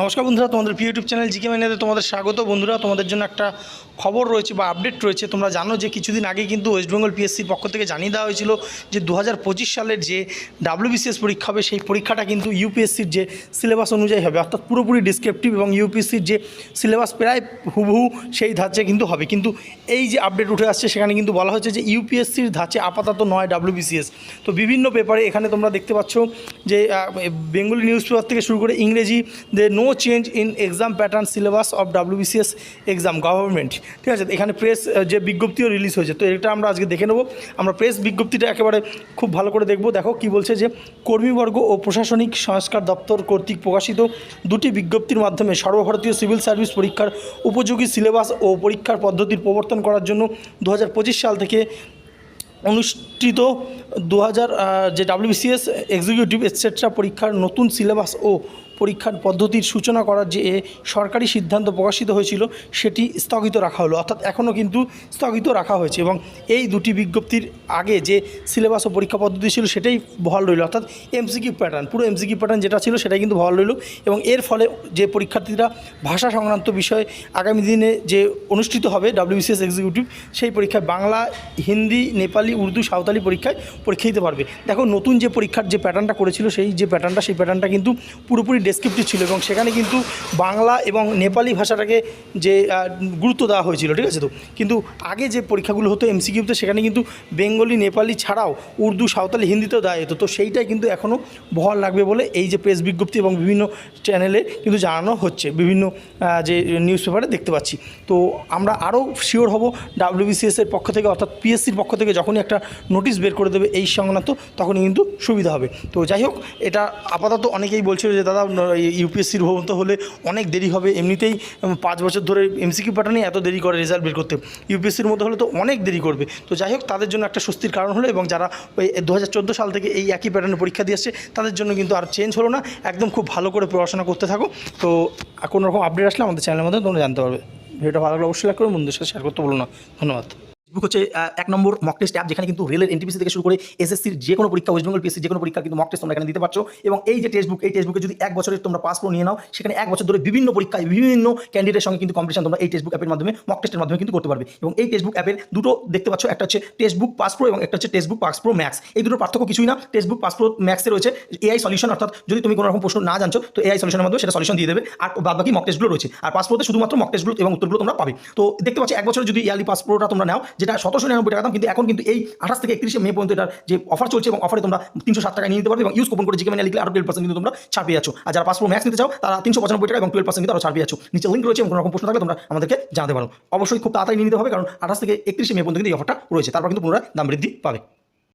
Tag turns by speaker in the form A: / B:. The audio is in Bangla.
A: নমস্কার বন্ধুরা, তোমাদের প্রিয় ইউটিউব চ্যানেল জিকে মাইনাতে তোমাদের স্বাগত। বন্ধুরা, তোমাদের জন্য একটা খবর রয়েছে বা আপডেট রয়েছে। তোমরা জানো যে কিছুদিন আগে কিন্তু ওয়েস্ট বেঙ্গল পিএসসির পক্ষ থেকে জানিয়ে দেওয়া হয়েছিল যে দু হাজার পঁচিশ সালের যে ডাব্লিউবিসিএস পরীক্ষা হবে, সেই পরীক্ষাটা কিন্তু ইউপিএসসির যে সিলেবাস অনুযায়ী হবে, অর্থাৎ পুরোপুরি ডিসক্রিপটিভ এবং ইউপিএসসির যে সিলেবাস প্রায় হুবহু সেই ধাঁচে কিন্তু হবে। কিন্তু এই যে আপডেট উঠে আসছে, সেখানে কিন্তু বলা হচ্ছে যে ইউপিএসসির ধাঁচে আপাতত নয় ডাব্লিউবিসিএস তো বিভিন্ন পেপারে এখানে তোমরা দেখতে পাচ্ছ যে বেঙ্গলি নিউজ পেপার থেকে শুরু করে ইংরেজি they no change in exam pattern syllabus of WBCS exam government ঠিক আছে? এখানে প্রেস যে বিজ্ঞপ্তিও রিলিজ হয়েছে। তো এটা আমরা আজকে দেখে নেব। আমরা প্রেস বিজ্ঞপ্তিটা একেবারে খুব ভালো করে দেখব। দেখো কি বলছে যে, কর্মীবর্গ ও প্রশাসনিক সংস্কার দপ্তর কর্তৃক প্রকাশিত দুটি বিজ্ঞপ্তির মাধ্যমে সর্বভারতীয় সিভিল সার্ভিস পরীক্ষার উপযোগী সিলেবাস ও পরীক্ষার পদ্ধতির প্রবর্তন করার জন্য দু হাজার পঁচিশ সাল থেকে অনুষ্ঠিত দু হাজার যে ডাব্লিউবিসিএস এক্সিকিউটিভ এটসেট্রা পরীক্ষার নতুন সিলেবাস ও পরীক্ষার পদ্ধতির সূচনা করার যে সরকারি সিদ্ধান্ত প্রকাশিত হয়েছিল, সেটি স্থগিত রাখা হলো। অর্থাৎ এখনও কিন্তু স্থগিত রাখা হয়েছে এবং এই দুটি বিজ্ঞপ্তির আগে যে সিলেবাস ও পরীক্ষা পদ্ধতি ছিল, সেটাই বহাল রইল। অর্থাৎ এমসিকিউ প্যাটার্ন পুরো এমসিকিউ প্যাটার্ন যেটা ছিল, সেটাই কিন্তু বহাল রইল এবং এর ফলে যে পরীক্ষার্থীরা ভাষা সংক্রান্ত বিষয়ে আগামী দিনে যে অনুষ্ঠিত হবে ডাব্লিউবিসিএস এক্সিকিউটিভ সেই পরীক্ষায় বাংলা, হিন্দি, নেপালি, উর্দু, সাঁওতালি পরীক্ষায় পরীক্ষা দিতে পারবে। দেখো, নতুন যে পরীক্ষার যে প্যাটার্নটা করেছিল, সেই যে প্যাটার্নটা সেই প্যাটার্নটা কিন্তু পুরোপুরি ডেসক্রিপটিভ ছিল এবং সেখানে কিন্তু বাংলা এবং নেপালি ভাষাটাকে যে গুরুত্ব দেওয়া হয়েছিল, ঠিক আছে তো? কিন্তু আগে যে পরীক্ষাগুলো হতো এমসিকিউতে সেখানে কিন্তু বেঙ্গলি, নেপালি ছাড়াও উর্দু, সাঁওতালি, হিন্দিতেও দেওয়া যেত তো সেইটাই কিন্তু এখনও বহাল লাগবে বলে এই যে প্রেস বিজ্ঞপ্তি এবং বিভিন্ন চ্যানেলে কিন্তু জানানো হচ্ছে, বিভিন্ন যে নিউজ পেপারে দেখতে পাচ্ছি। তো আমরা আরও শিওর হব ডাব্লিউবিসিএস এর পক্ষ থেকে, অর্থাৎ পিএসসির পক্ষ থেকে যখনই একটা নোটিশ বের করে দেবে এই সংক্রান্ত, তখনই কিন্তু সুবিধা হবে। তো যাই হোক, এটা আপাতত অনেকেই বলছিল যে, দাদা ইউপিএসসির মতো হলে অনেক দেরি হবে। এমনিতেই পাঁচ বছর ধরে এমসিকিউ প্যাটার্নে এত দেরি করে রেজাল্ট বের করতে। ইউপিএসসির মধ্যে হলে তো অনেক দেরি করবে। তো যাই হোক, তাদের জন্য একটা স্বস্তির কারণ হলো এবং যারা ওই দু হাজার চোদ্দ সাল থেকে এই একই প্যাটার্নে পরীক্ষা দিয়ে আসছে, তাদের জন্য কিন্তু আর চেঞ্জ হলো না। একদম খুব ভালো করে পড়াশোনা করতে থাকো। তো কোনো রকম আপডেট আসলে আমাদের চ্যানেলের মধ্যে তোমরা জানতে পারবে। ভিডিওটা ভালো লাগলে অবশ্যই লাইক করো, বন্ধুদের সাথে শেয়ার করতে বলো না। ধন্যবাদ।
B: ফেসবুক হচ্ছে এক নম্বর মক টেস্ট অ্যাপ যেখানে কিন্তু রেলের এনটিপিসি থেকে শুরু করে এসএসসির যে কোনো পরীক্ষা ওয়েস্ট বেঙ্গল পিএসসি যে কোনো পরীক্ষা কিন্তু মক টেস্ট তোমরা এখানে দিতে পারছ। এবং এই যে টেক্সট বুক এই টেক্সট বুকে যদি এক বছরের তোমরা পাস করে নিয়ে নাও, সেখানে এক বছর ধরে বিভিন্ন পরীক্ষায় বিভিন্ন ক্যান্ডিডেটের সঙ্গে কিন্তু কম্পিটিশন তোমরা এই টেক্সট বুক অ্যাপের মাধ্যমে মক টেস্টের মাধ্যমে কিন্তু করতে পারবে। এবং এই টেক্সট বুক অ্যাপের দুটো দেখতে পাচ্ছ, একটা হচ্ছে টেক্সট বুক পাস প্রো এবং একটা হচ্ছে টেক্সট বুক ম্যাক্স এই দুটোর পার্থক্য কিছুই না টেক্সট বুক ম্যাক্সে রয়েছে এআই সলিউশন অর্থাৎ যদি তুমি কোনো রকম প্রশ্ন না জানছো, তো এআই সলিউশনের মাধ্যমে সেটা সলিউশন দিয়ে দেবে, আর বাদ বাকি মক টেস্টগুলো রয়েছে। আর পাস প্রোতে শুধুমাত্র মক টেস্টগুলো এবং উত্তরগুলো তোমরা পাবে। তো দেখতে পাচ্ছি, এক বছর যদি ইয়ারলি পাস প্রোটা তোমরা নাও যেটা সতেরোশো নিরানব্বই টাকা দাম, কিন্তু এখন কিন্তু এই আঠাশ থেকে একত্রিশে মে পর্যন্ত এটার যে অফার চলছে এবং অফারে তোমরা তিনশো সাত টাকা নিয়ে নিতে পারবে এবং ইউজ কুপন করে জিকে লিখলে আরও টুয়েলভ পার্সেন্ট কিন্তু তোমরা ছাড় পেয়ে আর যারা পাসপোর্ট ম্যাক্স নিতে চাও, তারা তিনশো পঁচানব্বই টাকা এবং টুয়েলভ পার্সেন্ট কিন্তু আরও ছাড় পেয়ে নিচে লিঙ্ক রয়েছে এবং কোনো রকম প্রশ্ন থাকলে তোমরা আমাদেরকে জানাতে পারো। অবশ্যই খুব তাড়াতাড়ি নিতে হবে, কারণ আঠাশ থেকে একত্রিশে মে পর্যন্ত কিন্তু এই অফারটা রয়েছে। তারপর কিন্তু পুনরায় দাম বৃদ্ধি পাবে।